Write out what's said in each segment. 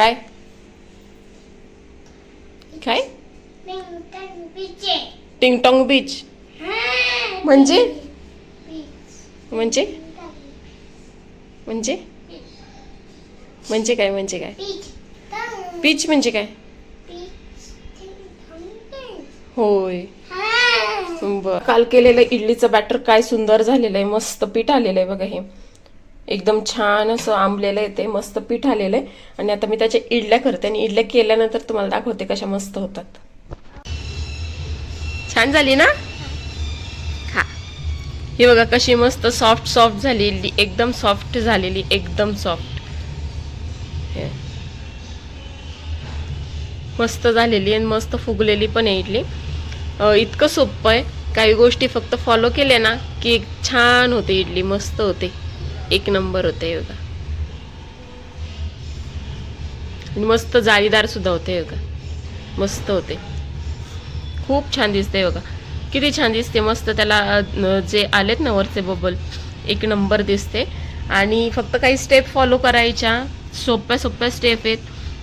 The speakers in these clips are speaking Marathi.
काय काय टिंग टॉंग बीच म्हणजे म्हणजे म्हणजे म्हणजे काय म्हणजे काय बीच म्हणजे काय होय बर काल केलेलं इडलीचं बॅटर काय सुंदर झालेलं आहे मस्त पीठ आलेलं आहे बघा हे. एकदम छान असं आंबलेलं आहे ते मस्त पीठ आलेलं आहे. आणि आता मी त्याच्या इडल्या करते आणि इडल्या केल्यानंतर तुम्हाला दाखवते कशा मस्त होतात. छान झाली ना? हा ही बघा कशी मस्त सॉफ्ट सॉफ्ट झाली इडली एकदम सॉफ्ट झालेली एकदम सॉफ्ट मस्त झालेली आणि मस्त फुगलेली पण आहे इडली. इतकं सोपं आहे. काही गोष्टी फक्त फॉलो केल्या ना की छान होते इडली मस्त होते. एक नंबर होते योगा मस्त जाळीदार सुद्धा होते योगा मस्त होते. खूप छान दिसते योगा किती छान दिसते. मस्त त्याला जे आलेत ना वरचे बबल एक नंबर दिसते. आणि फक्त काही स्टेप फॉलो करायच्या. सोप्या सोप्या स्टेप आहेत.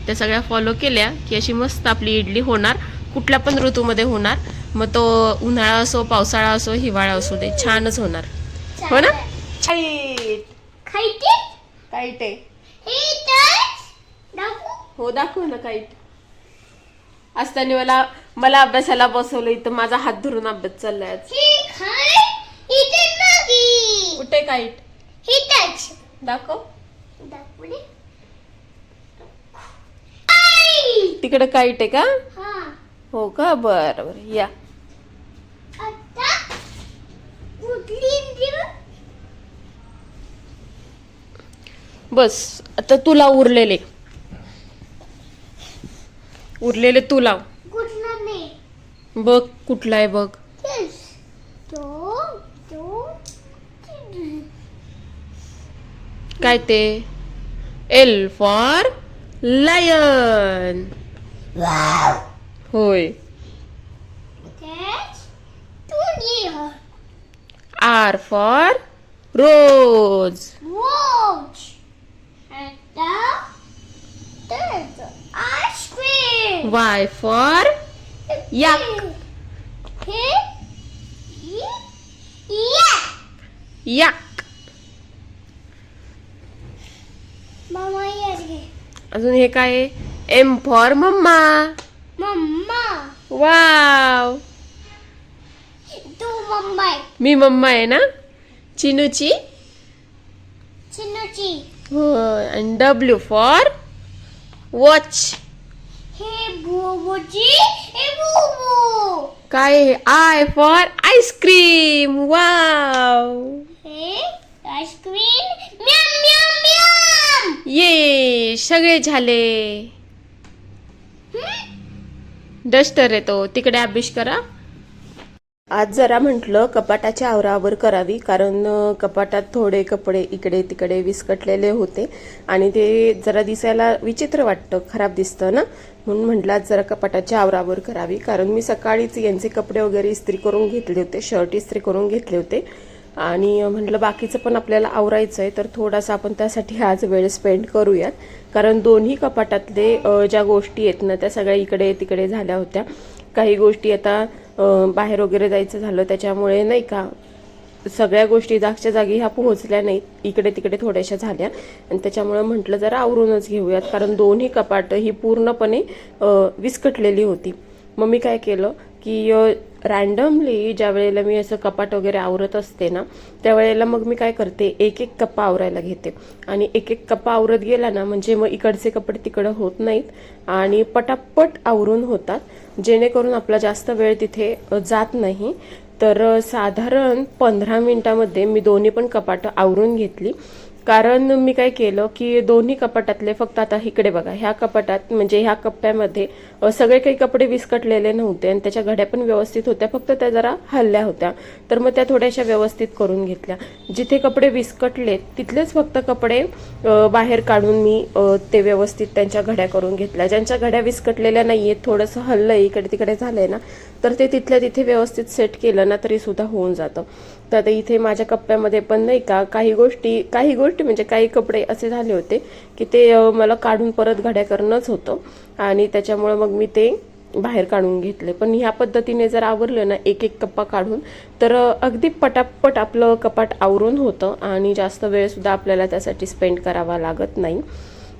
त्या सगळ्या फॉलो केल्या की अशी मस्त आपली इडली होणार. कुठल्या पण ऋतूमध्ये होणार. मग तो उन्हाळा असो पावसाळा असो हिवाळा असो दे. छानच होणार. हो ना? काईट काईट आहे हो दाखव ना काईट असताना मला मला अभ्यासाला बसवलं इथं माझा हात धरून अभ्यास चाललाय आज. कुठे काईट दाखव. तिकडे काईट आहे का? हो. का? बरं बरं. या. बस आता तुला उरलेले. उरलेले तू लाव. बघ कुठला आहे बघ काय ते? एल फॉर लायन होय. R for rose cream. Y for yak Here. Yeah. Yak Mama, here. अजून हे काय आहे M for mama Mama. Wow Do mama. मी मम्मा आहे ना चिनूची Chinuchi. हो आणि डब्ल्यू फॉर वॉच काय I for ice cream wow meow. ये सगळे झाले डस्टर आहे तो तिकडे अभ्यास करा आज जरा म्हटलं कपाटाच्या आवरावर करावी कारण कपाटात थोडे कपडे इकडे तिकडे विस्कटलेले होते आणि ते जरा दिसायला विचित्र वाटतं खराब दिसतं ना? म्हणून म्हटलं आज जरा कपाटाच्या आवरावर करावी कारण मी सकाळीच यांचे कपडे वगैरे इस्त्री करून घेतले होते शर्ट इस्त्री करून घेतले होते. आणि म्हटलं बाकीचं पण आपल्याला आवरायचं आहे तर थोडासा आपण त्यासाठी आज वेळ स्पेंड करूयात. कारण दोन्ही कपाटातले ज्या गोष्टी आहेत ना त्या सगळ्या इकडे तिकडे झाल्या होत्या. काही गोष्टी आता बाहेर वगैरे जायचं झालं त्याच्यामुळे नाही का सगळ्या गोष्टी जागच्या जागी ह्या पोहोचल्या नाहीत. इकडे तिकडे थोड्याशा झाल्या. आणि त्याच्यामुळं म्हटलं जरा आवरूनच घेऊयात कारण दोन्ही कपाटं ही पूर्णपणे विस्कटलेली होती. मग मी काय केलं की रँडमली ज्या वेळेला मी असं कपाट वगैरे आवरत असते ना त्यावेळेला मग मी काय करते एक एक कप्पा आवरायला घेते. आणि एक एक कप्पा आवरत गेला ना म्हणजे मग इकडचे कपडे तिकडं होत नाहीत आणि पटापट आवरून होतात जेणेकरून आपला जास्त वेळ तिथे जात नाही. तर साधारण पंधरा मिनिटामध्ये मी दोन्ही पण कपाटं आवरून घेतली. कारण मी काय केलं की दोन्ही कपाटातले फक्त आता इकडे बघा ह्या कपाटात म्हणजे ह्या कप्प्यामध्ये सगळे काही कपडे विस्कटलेले नव्हते आणि त्याच्या घड्या पण व्यवस्थित होत्या फक्त त्या जरा हल्ल्या होत्या. तर मग त्या थोड्याशा व्यवस्थित करून घेतल्या. जिथे कपडे विस्कटले तिथलेच फक्त कपडे बाहेर काढून मी ते व्यवस्थित त्यांच्या घड्या करून घेतल्या. ज्यांच्या घड्या विस्कटलेल्या नाही आहेत थोडंसं हल्लं इकडे तिकडे झालंय ना तर ते तिथल्या तिथे व्यवस्थित सेट केलं ना तरी सुद्धा होऊन जातं. तर आता इथे माझ्या कप्प्यामध्ये पण नाही का काही गोष्टी काही गोष्टी म्हणजे काही कपडे असे झाले होते की ते मला काढून परत घड्या करणंच होतं. आणि त्याच्यामुळं मग मी ते बाहेर काढून घेतले. पण ह्या पद्धतीने जर आवरलं ना एक एक कप्पा काढून तर अगदी पटापट आपलं कपाट आवरून होतं आणि जास्त वेळसुद्धा आपल्याला त्यासाठी स्पेंड करावा लागत नाही.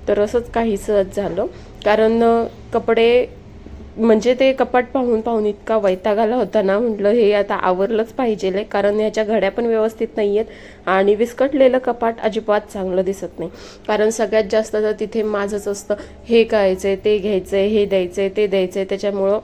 तर असंच काहीसं झालं. कारण कपडे म्हणजे ते कपाट पाहून पाहून इतका वैताग आला होता ना म्हटलं हे आता आवरलंच पाहिजे कारण ह्याच्या घड्या पण व्यवस्थित नाही आहेत आणि विस्कटलेलं कपाट अजिबात चांगलं दिसत नाही. कारण सगळ्यात जास्त तर तिथे माझंच असतं हे करायचंय ते घ्यायचंय हे द्यायचंय ते द्यायचंय त्याच्यामुळं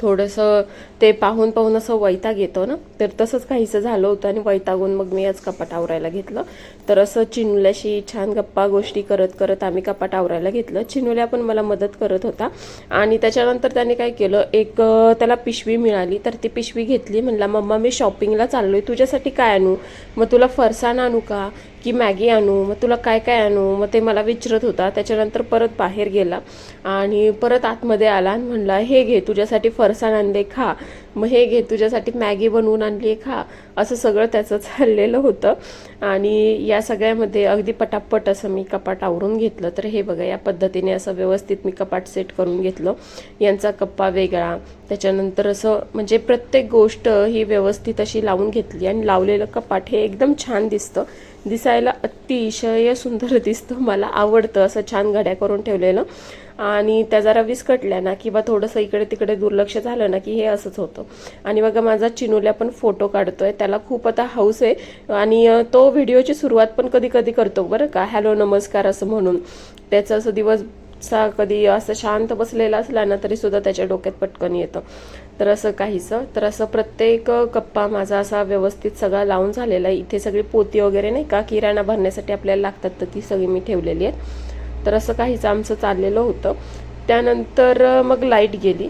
थोडंसं ते पाहून पाहून असं वैताग येतो ना. तर तसंच काहीसं झालं होतं आणि वैतागून मग मी आज कपाट आवरायला घेतलं. तर असं चिनुल्याशी छान गप्पा गोष्टी करत करत आम्ही कपाट आवरायला घेतलं. चिनुल्या पण मला मदत करत होता. आणि त्याच्यानंतर त्याने काय केलं एक त्याला पिशवी मिळाली. तर ती पिशवी घेतली. म्हणला मम्मा मी शॉपिंगला चाललो आहे तुझ्यासाठी काय आणू? मग तुला फरसाण आणू का? की मॅगी आणू मग तुला काय काय आणू मग ते मला विचारत होता. त्याच्यानंतर परत बाहेर गेला आणि परत आतमध्ये आला आणि म्हणला हे घे तुझ्यासाठी फरसाण आणले खा. मग हे घे तुझ्यासाठी मॅगी बनवून आणली खा. असं सगळं त्याचं चाललेलं होतं. आणि या सगळ्यामध्ये अगदी पटापट असं मी कपाट आवरून घेतलं. तर हे बघा या पद्धतीने असं व्यवस्थित मी कपाट सेट करून घेतलं. यांचा कप्पा वेगळा. त्याच्यानंतर असं म्हणजे प्रत्येक गोष्ट ही व्यवस्थित अशी लावून घेतली. आणि लावलेलं कपाट हे एकदम छान दिसतं. दिसायला अतिशय सुंदर दिसतं. मला आवडतं असं छान घड्या करून ठेवलेलं. आणि त्या जरा विस्कटल्या ना किंवा थोडंसं इकडे तिकडे दुर्लक्ष झालं ना की हे असंच होतं. आणि बघा माझा चिनूला पण फोटो काढतोय त्याला खूप आता हौस आहे. आणि तो व्हिडिओची सुरुवात पण कधी कधी करतो बरं का? हॅलो नमस्कार असं म्हणून. त्याचं असं दिवस सा कधी असं शांत बसलेला असला ना तरी सुद्धा त्याच्या डोक्यात पटकन येतं. तर असं काहीसं तर असं प्रत्येक कप्पा माझा असा व्यवस्थित सगळा लावून झालेला आहे. इथे सगळी पोती वगैरे नाही का? किराणा भरण्यासाठी आपल्याला लागतात तर ती सगळी मी ठेवलेली आहे तर असं काहीच आमचं चाललेलं होतं. त्यानंतर मग लाइट गेली.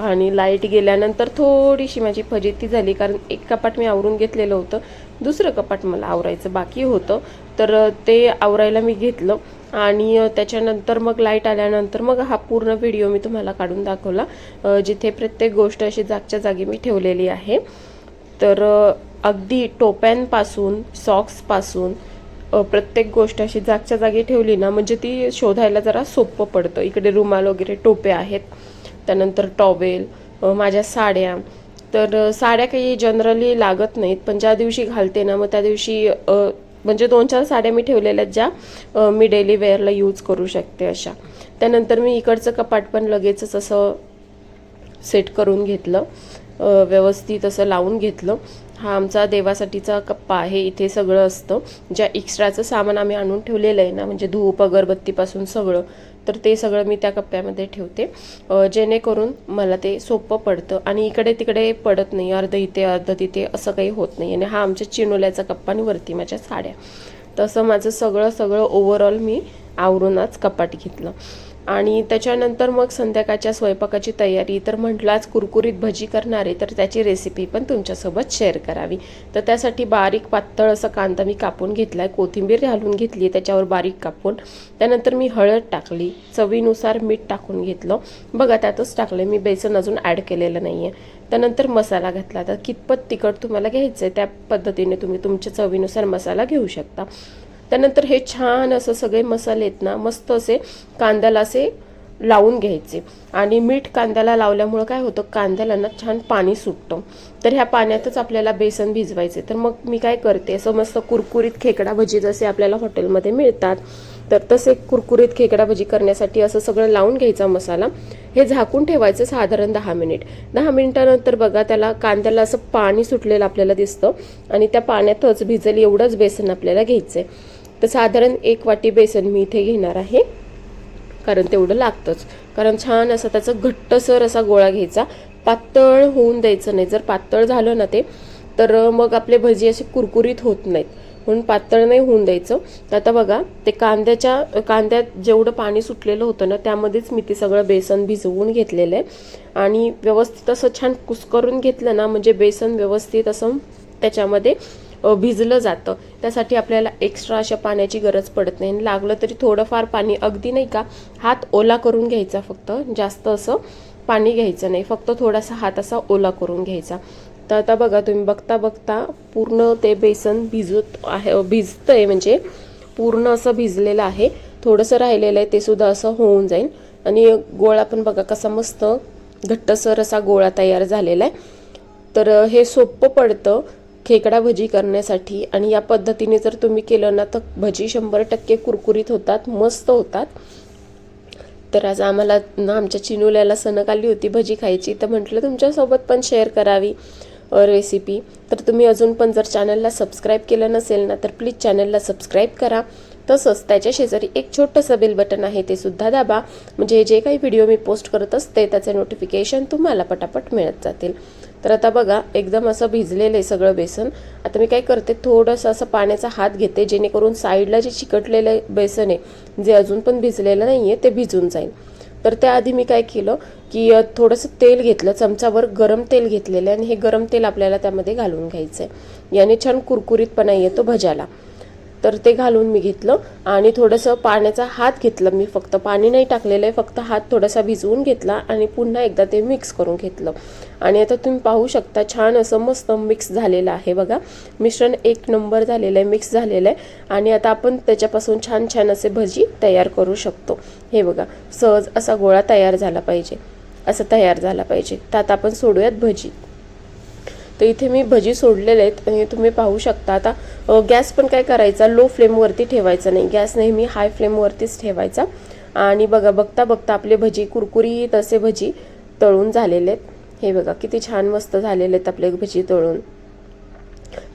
आणि लाइट गेल्यानंतर थोडीशी माझी फजिती झाली कारण एक कपाट मी आवरून घेतलेलं होतं. दुसरं कपाट मला आवरायचं बाकी होतं. तर ते आवरायला मी घेतलं. आणि त्याच्यानंतर मग लाइट आल्यानंतर मग हा पूर्ण व्हिडिओ मी तुम्हाला काढून दाखवला जिथे प्रत्येक गोष्ट अशी जागच्या जागी मी ठेवलेली आहे. तर अगदी टोप्यांपासून सॉक्सपासून प्रत्येक गोष्ट अशी जागच्या जागी ठेवली ना म्हणजे ती शोधायला जरा सोपं पडतं. इकडे रुमाल वगैरे टोपे आहेत त्यानंतर टॉवेल माझ्या साड्या. तर साड्या काही जनरली लागत नाहीत पण ज्या दिवशी घालते ना मग त्या दिवशी म्हणजे दोन चार साड्या मी ठेवलेल्या आहेत ज्या मी डेली वेअरला यूज करू शकते अशा. त्यानंतर मी इकडचं कपाट पण लगेचच असं सेट करून घेतलं व्यवस्थित असं लावून घेतलं. हा आमचा देवासाठीचा कप्पा आहे इथे सगळं असतं. ज्या एक्स्ट्राचं सामान आम्ही आणून ठेवलेलं आहे ना म्हणजे धूप अगरबत्तीपासून सगळं तर ते सगळं मी त्या कप्प्यामध्ये ठेवते. जेणेकरून मला ते सोपं पडतं आणि इकडे तिकडे पडत नाही अर्ध इथे अर्ध तिथे असं काही होत नाही. आणि हा आमच्या चिनोल्याचा कप्पा आणि वरती माझ्या साड्या. तसं माझं सगळं सगळं ओव्हरऑल मी आवरूनच कपाट घेतलं. आणि त्याच्यानंतर मग संध्याकाळच्या स्वयंपाकाची तयारी. तर म्हटलाच कुरकुरीत भजी करणारे तर त्याची रेसिपी पण तुमच्यासोबत शेअर करावी. तर त्यासाठी बारीक पातळ असं कांदा मी कापून घेतला आहे कोथिंबीर घालून घेतली त्याच्यावर बारीक कापून. त्यानंतर मी हळद टाकली चवीनुसार मीठ टाकून घेतलं. बघा त्यातच टाकलं मी बेसन अजून ॲड केलेलं नाही आहे त्यानंतर मसाला घातला. तर कितपत तिखट तुम्हाला घ्यायचं आहे त्या पद्धतीने तुम्ही तुमच्या चवीनुसार मसाला घेऊ शकता. त्यानंतर हे छान असं सगळे मसाले आहेत ना मस्त असे कांद्याला असे लावून घ्यायचे. आणि मीठ कांद्याला लावल्यामुळं काय होतं कांद्याला ना छान पाणी सुटतं. तर ह्या पाण्यातच आपल्याला बेसन भिजवायचे. तर मग मी काय करते असं मस्त कुरकुरीत खेकडा भजी जसे आपल्याला हॉटेलमध्ये मिळतात तर तसे कुरकुरीत खेकडा भजी करण्यासाठी असं सगळं लावून घ्यायचा मसाला. हे झाकून ठेवायचं साधारण दहा मिनिट. दहा मिनिटानंतर बघा त्याला कांद्याला असं पाणी सुटलेलं आपल्याला दिसतं आणि त्या पाण्यातच भिजेल एवढंच बेसन आपल्याला घ्यायचं आहे तर साधारण एक वाटी बेसन मी इथे घेणार आहे कारण तेवढं लागतंच. कारण छान असा त्याचा घट्टसर असा गोळा घ्यायचा. पातळ होऊन द्यायचं नाही. जर पातळ झालं ना ते तर मग आपले भजी असे कुरकुरीत होत नाहीत. म्हणून पातळ नाही होऊन द्यायचं. आता बघा ते कांद्याच्या कांद्यात जेवढं पाणी सुटलेलं होतं ना त्यामध्येच मी ते सगळं बेसन भिजवून घेतलेलं आहे. आणि व्यवस्थित असं छान कुस्करून घेतलं ना म्हणजे बेसन व्यवस्थित असं त्याच्यामध्ये भिजलं जातं. त्यासाठी आपल्याला एक्स्ट्रा अशा पाण्याची गरज पडत नाही. आणि लागलं तरी थोडंफार पाणी अगदी नाही का हात ओला करून घ्यायचा फक्त. जास्त असं पाणी घ्यायचं नाही. फक्त थोडासा हात असा ओला करून घ्यायचा. तर आता बघा तुम्ही बघता बघता पूर्ण ते बेसन भिजत आहे भिजतंय म्हणजे पूर्ण असं भिजलेलं आहे. थोडंसं राहिलेलं आहे ते सुद्धा असं होऊन जाईल. आणि गोळा पण बघा कसा मस्त घट्टसर असा गोळा तयार झालेला आहे. तर हे सोपं पडतं. खेकडा भजी करण्यासाठी आणि या पद्धतीने जर तुम्ही केलं ना तर भजी शंभर टक्के कुरकुरीत होतात मस्त होतात. तर आज आम्हाला ना आमच्या चिनुल्याला सणक आली होती भजी खायची तर म्हटलं तुमच्यासोबत पण शेअर करावी रेसिपी तर तुम्ही अजून पण जर चॅनलला सबस्क्राईब केलं नसेल ना तर प्लीज चॅनलला सबस्क्राईब करा. तसंच त्याच्या शेजारी एक छोटंसं बेल बटन आहे ते सुद्धा दाबा. म्हणजे जे काही व्हिडिओ मी पोस्ट करत असते त्याचे नोटिफिकेशन तुम्हाला पटापट मिळत जातील. तर आता बघा एकदम असं भिजलेलं आहे सगळं बेसन. आता मी काय करते थोडंसं असं पाण्याचा हात घेते जेणेकरून साईडला जे चिकटलेलं बेसन आहे जे अजून पण भिजलेलं नाही आहे ते भिजून जाईल. तर त्याआधी मी काय केलं की थोडंसं तेल घेतलं चमचावर गरम तेल घेतलेलं आहे आणि हे गरम तेल आपल्याला त्यामध्ये घालून घ्यायचं आहे याने छान कुरकुरीतपणा येतो भज्याला. तर ते घालून मी घेतलं आणि थोडंसं पाण्याचा हात घेतलं. मी फक्त पाणी नाही टाकलेलं आहे फक्त हात थोडासा भिजवून घेतला आणि पुन्हा एकदा ते मिक्स करून घेतलं. आणि आता तुम्ही पाहू शकता छान असं मस्त मिक्स झालेलं आहे बघा. मिश्रण एक नंबर झालेलं आहे मिक्स झालेलं आहे. आणि आता आपण त्याच्यापासून छान छान असे भजी तयार करू शकतो. हे बघा सहज असा गोळा तयार झाला पाहिजे. असं तयार झाला पाहिजे. तर आता आपण सोडूयात भजी. तर इथे मी भजी सोडलेले आहेत आणि तुम्ही पाहू शकता आता गॅस पण काय करायचा? लो फ्लेमवरती ठेवायचा नाही. गॅस नेहमी हाय फ्लेमवरतीच ठेवायचा. आणि बघा बघता बघता आपले भजी कुरकुरीत असे भजी तळून झालेले आहेत. हे बघा किती छान मस्त झालेले आहेत आपले भजी तळून.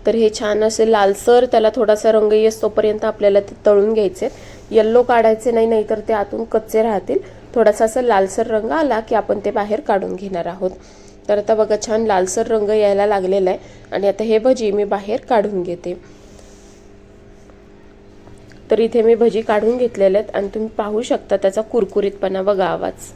तर हे छान असे लालसर त्याला थोडासा रंग येस तोपर्यंत आपल्याला ते तळून घ्यायचे. येल्लो काढायचे नाही नाहीतर ते आतून कच्चे राहतील. थोडासा असं लालसर रंग आला की आपण ते बाहेर काढून घेणार आहोत. तर आता बघा छान लालसर रंग यायला लागलेला आहे. आणि आता हे भजी मी बाहेर काढून घेते. तर इथे मी भजी काढून घेतलेले आहेत. आणि तुम्ही पाहू शकता त्याचा कुरकुरीतपणा. बघा आवाज.